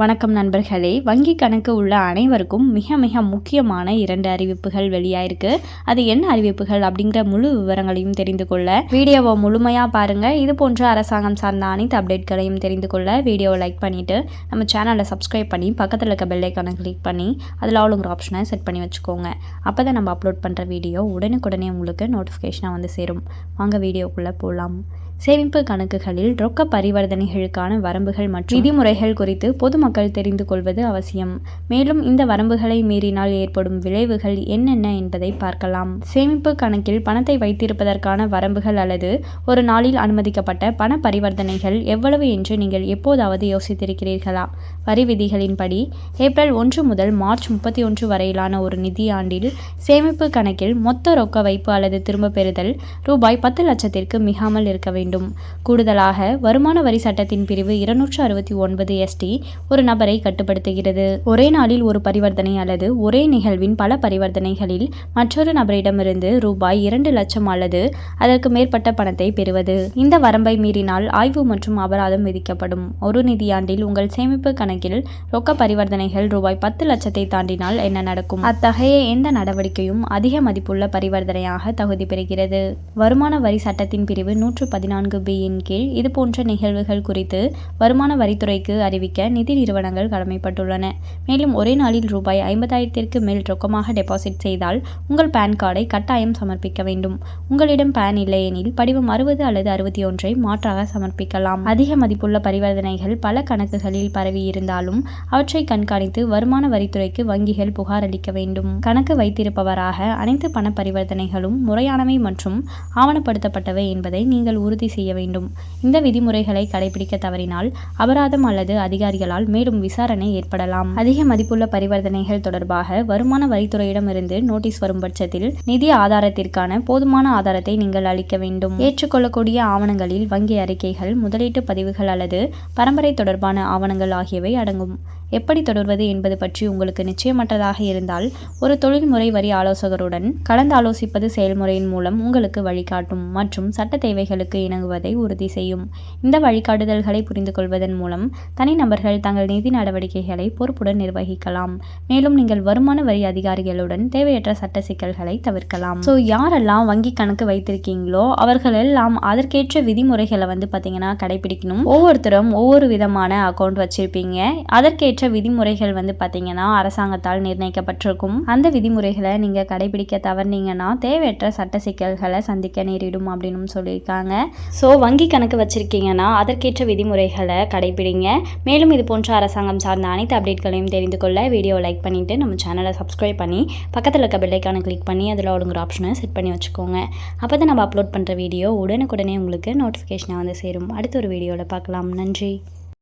வணக்கம் நண்பர்களே. வங்கி கணக்கு உள்ள அனைவருக்கும் மிக மிக முக்கியமான இரண்டு அறிவிப்புகள் வெளியாயிருக்கு. அது என்ன அறிவிப்புகள் அப்படிங்கிற முழு விவரங்களையும் தெரிந்து கொள்ள வீடியோவை முழுமையாக பாருங்கள் இது போன்ற அரசாங்கம் சார்ந்த அனைத்து அப்டேட்களையும் தெரிந்து கொள்ள வீடியோவை லைக் பண்ணிவிட்டு நம்ம சேனலை சப்ஸ்கிரைப் பண்ணி பக்கத்தில் இருக்க பெல்லைக்கான கிளிக் பண்ணி அதில் ஆளுங்கிற ஆப்ஷனை செட் பண்ணி வச்சுக்கோங்க. அப்போ தான் நம்ம அப்லோட் பண்ணுற வீடியோ உடனுக்குடனே உங்களுக்கு நோட்டிஃபிகேஷனாக வந்து சேரும். வாங்க வீடியோக்குள்ளே போகலாம் சேமிப்பு கணக்குகளில் ரொக்க பரிவர்த்தனைகளுக்கான வரம்புகள் மற்றும் விதிமுறைகள் குறித்து பொதுமக்கள் தெரிந்து கொள்வது அவசியம். மேலும் இந்த வரம்புகளை மீறினால் ஏற்படும் விளைவுகள் என்னென்ன என்பதை பார்க்கலாம். சேமிப்பு கணக்கில் பணத்தை வைத்திருப்பதற்கான வரம்புகள் அல்லது ஒரு நாளில் அனுமதிக்கப்பட்ட பண பரிவர்த்தனைகள் எவ்வளவு என்று நீங்கள் எப்போதாவது யோசித்திருக்கிறீர்களா? வரி விதிகளின்படி ஏப்ரல் ஒன்று முதல் மார்ச் முப்பத்தி ஒன்று வரையிலான ஒரு நிதியாண்டில் சேமிப்பு கணக்கில் மொத்த ரொக்க வைப்பு அல்லது திரும்ப பெறுதல் ரூபாய் பத்து லட்சத்திற்கு மிகாமல் இருக்க வேண்டும். வேண்டும். கூடுதலாக வருமான வரி சட்டத்தின் பிரிவு இருநூற்று அறுபத்தி ஒன்பது எஸ்டி ஒரு நபரை கட்டுப்படுத்துகிறது. ஒரே நாளில் ஒரு பரிவர்த்தனை அல்லது ஒரே நிகழ்வின் பல பரிவர்த்தனைகளில் மற்றொரு நபரிடமிருந்து ரூபாய் இரண்டு லட்சம் அல்லது அதற்கு மேற்பட்ட பணத்தை பெறுவது. இந்த வரம்பை மீறினால் ஆய்வு மற்றும் அபராதம் விதிக்கப்படும். ஒரு நிதியாண்டில் உங்கள் சேமிப்பு கணக்கில் ரொக்க பரிவர்த்தனைகள் ரூபாய் பத்து லட்சத்தை தாண்டினால் என்ன நடக்கும்? அத்தகைய எந்த நடவடிக்கையும் அதிக மதிப்புள்ள பரிவர்த்தனையாக தகுதி பெறுகிறது. வருமான வரி சட்டத்தின் பிரிவு நூற்று பதினாறு நான்கு பியின் கீழ் இதுபோன்ற நிகழ்வுகள் குறித்து வருமான வரித்துறைக்கு அறிவிக்க நிதி நிறுவனங்கள் கடமைப்பட்டுள்ளன. மேலும் ஒரே நாளில் ரூபாய் ஐம்பதாயிரத்திற்கு மேல் ரொக்கமாக டெபாசிட் செய்தால் உங்கள் பேன் கார்டை கட்டாயம் சமர்ப்பிக்க வேண்டும். உங்களிடம் பேன் இல்லையெனில் படிவம் அறுபது அல்லது அறுபத்தி ஒன்றை மாற்றாக சமர்ப்பிக்கலாம். அதிக மதிப்புள்ள பரிவர்த்தனைகள் பல கணக்குகளில் பரவி இருந்தாலும் அவற்றை கண்காணித்து வருமான வரித்துறைக்கு வங்கிகள் புகார் அளிக்க வேண்டும். கணக்கு வைத்திருப்பவராக அனைத்து பண பரிவர்த்தனைகளும் முறையானவை மற்றும் ஆவணப்படுத்தப்பட்டவை என்பதை நீங்கள் உறுதி உறுதி செய்ய வேண்டும். இந்த விதிமுறைகளை கடைபிடிக்க தவறினால் அபராதம் அல்லது அதிகாரிகளால் மேலும் விசாரணை ஏற்படலாம். அதிக மதிப்புள்ள பரிவர்த்தனைகள் தொடர்பாக வருமான வரித்துறையிடமிருந்து நோட்டீஸ் வரும் பட்சத்தில் நிதி ஆதாரத்திற்கான போதுமான ஆதாரத்தை நீங்கள் அளிக்க வேண்டும். ஏற்றுக்கொள்ளக்கூடிய ஆவணங்களில் வங்கி அறிக்கைகள் முதலீட்டு பதிவுகள் அல்லது பரம்பரை தொடர்பான ஆவணங்கள் ஆகியவை அடங்கும். எப்படி தொடர்வது என்பது பற்றி உங்களுக்கு நிச்சயமற்றதாக இருந்தால் ஒரு தொழில்முறை வரி ஆலோசகருடன் கலந்து ஆலோசிப்பது செயல்முறையின் மூலம் உங்களுக்கு வழிகாட்டும் மற்றும் சட்ட தேவைகளுக்கு இணங்குவதை உறுதி செய்யும். இந்த வழிகாட்டுதல்களை புரிந்து கொள்வதன் மூலம் தனிநபர்கள் தங்கள் நிதி நடவடிக்கைகளை பொறுப்புடன் நிர்வகிக்கலாம். மேலும் நீங்கள் வருமான வரி அதிகாரிகளுடன் தேவையற்ற சட்ட சிக்கல்களை தவிர்க்கலாம். ஸோ யாரெல்லாம் வங்கி கணக்கு வைத்திருக்கீங்களோ அவர்கள் எல்லாம் அதற்கேற்ற விதிமுறைகளை வந்து பார்த்தீங்கன்னா கடைபிடிக்கணும். ஒவ்வொருத்தரும் ஒவ்வொரு விதமான அக்கௌண்ட் வச்சிருப்பீங்க. அதற்கேற்ற ஏற்ற விதிமுறைகள் வந்து பார்த்தீங்கன்னா அரசாங்கத்தால் நிர்ணயிக்கப்பட்டிருக்கும். அந்த விதிமுறைகளை நீங்கள் கடைபிடிக்க தவறினீங்கன்னா தேவையற்ற சட்ட சிக்கல்களை சந்திக்க நேரிடும் அப்படின்னு சொல்லியிருக்காங்க. ஸோ வங்கி கணக்கு வச்சுருக்கீங்கன்னா அதற்கேற்ற விதிமுறைகளை கடைபிடிங்க. மேலும் இது போன்ற அரசாங்கம் சார்ந்த அனைத்து அப்டேட்களையும் தெரிந்து கொள்ள வீடியோ லைக் பண்ணிவிட்டு நம்ம சேனலை சப்ஸ்கிரைப் பண்ணி பக்கத்தில் இருக்க பெல்லைக்கான கிளிக் பண்ணி அதில் ஒழுங்குற ஆப்ஷனை செட் பண்ணி வச்சுக்கோங்க. அப்போ தான் நம்ம அப்லோட் பண்ணுற வீடியோ உடனுக்குடனே உங்களுக்கு நோட்டிஃபிகேஷனாக வந்து சேரும். அடுத்த ஒரு வீடியோவில் பார்க்கலாம். நன்றி.